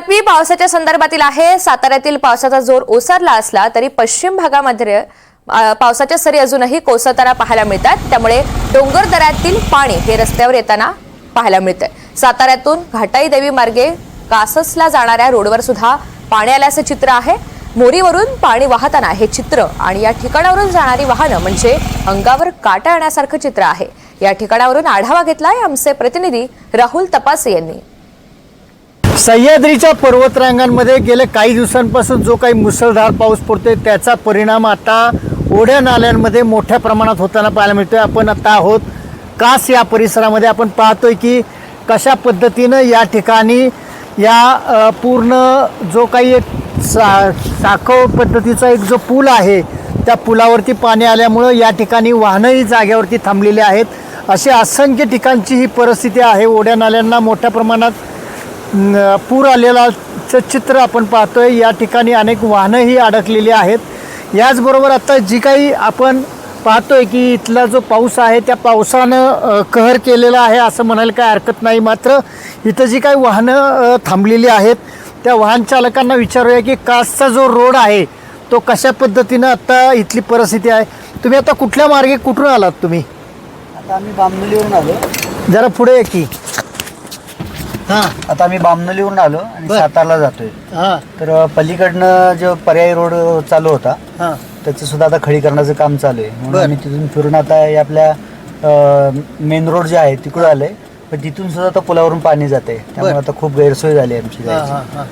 बातमी पावसाच्या संदर्भातील आहे. साताऱ्यातील पावसाचा जोर ओसरला असला तरी पश्चिम भागामध्ये पावसाच्या सरी अजूनही कोसळताना पाहायला मिळतात. त्यामुळे डोंगर दऱ्यातील पाणी हे रस्त्यावर येताना पाहायला मिळतंय. साताऱ्यातून घाटाई देवी मार्गे काससला जाणाऱ्या रोडवर सुद्धा पाणी आल्याचं चित्र आहे. मोरीवरून पाणी वाहताना हे चित्र आणि या ठिकाणावरून जाणारी वाहनं म्हणजे अंगावर काटा येण्यासारखं चित्र आहे. या ठिकाणावरून आढावा घेतलाय आमचे प्रतिनिधी राहुल तपासे यांनी. सह्याद्रीच्या पर्वतरांगांमध्ये गेल्या काही दिवसांपासून जो काही मुसळधार पाऊस पडतोय त्याचा परिणाम आता ओढ्या नाल्यांमध्ये मोठ्या प्रमाणात होताना पाहायला मिळतोय. आपण आता आहोत कास या परिसरामध्ये. आपण पाहतोय की कशा पद्धतीनं या ठिकाणी या पूर्ण जो काही एक सा साखव पद्धतीचा एक जो पूल आहे त्या पुलावरती पाणी आल्यामुळं या ठिकाणी वाहनंही जाग्यावरती थांबलेली आहेत. अशी असंख्य ठिकाणची ही परिस्थिती आहे. ओढ्या नाल्यांना मोठ्या प्रमाणात पूर आलेला चं चित्र आपण पाहतोय. या ठिकाणी अनेक वाहनंही अडकलेली आहेत. याचबरोबर आता जी काही आपण पाहतोय की इथला जो पाऊस आहे त्या पावसानं कहर केलेला आहे असं म्हणायला काय हरकत नाही. मात्र इथं जी काही वाहनं थांबलेली आहेत त्या वाहन चालकांना विचारूया की कासचा जो रोड आहे तो कशा पद्धतीनं आता इथली परिस्थिती आहे? तुम्ही आता कुठल्या मार्गे कुठून आलात तुम्ही? आता आम्ही बामनोलीवरून आलो. जरा पुढे की. हां. आता आम्ही बामनोलीवरून आलो आणि बर. सातारला जातोय. हां. तर पलीकडनं जो पर्यायी रोड चालू होता हां. त्याचं सुद्धा आता खडीकरणाचं काम चालू आहे. म्हणून बर. आम्ही तिथून फिरून आता हे आपल्या मेन रोड जे आहे तिकडं आलंय. पण तिथून सुद्धा आता पुलावरून पाणी जाते त्यामुळे बर. आता खूप गैरसोय झाली आहे आमची हा, जायची. हा, हा.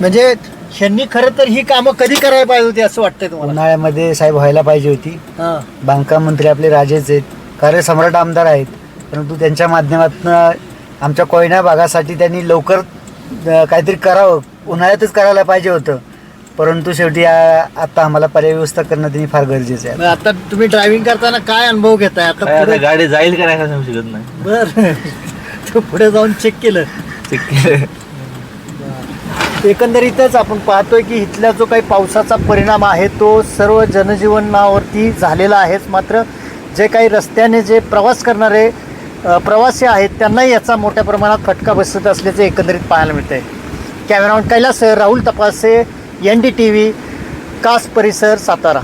म्हणजे ह्यांनी खरं तर ही कामं कधी करायला पाहिजे होती असं वाटतंय तुम्हाला? उन्हाळ्यामध्ये साहेब व्हायला पाहिजे होती. हा, बांधकाम मंत्री आपले राजेच आहेत. कार्यसम्राट आमदार आहेत. परंतु त्यांच्या माध्यमातून आमच्या कोयना भागासाठी त्यांनी लवकर काहीतरी करावं. उन्हाळ्यातच करायला पाहिजे होतं. परंतु शेवटी आता आम्हाला पर्याय व्यवस्था करणं त्यांनी फार गरजेचं आहे. मग आता तुम्ही ड्रायव्हिंग करताना काय अनुभव घेताय? आता काय आता पुढे गाडी जाईल का नाही सांगू शकत नाही. बर. तो पुढे जाऊन चेक केलं. एकंदरीतच आपण पाहतोय की इथला जो काही पावसाचा परिणाम आहे तो सर्व जनजीवनावरती झालेला आहेच. मात्र जे काही रस्त्याने जे प्रवास करणारे प्रवासी आहेत त्यांनाही याचा मोठ्या प्रमाणात फटका बसत असल्याचे एकंदरीत पाहायला मिळते cameraman Kailas Rahul Tapase N D T V Kas परिसर सातारा.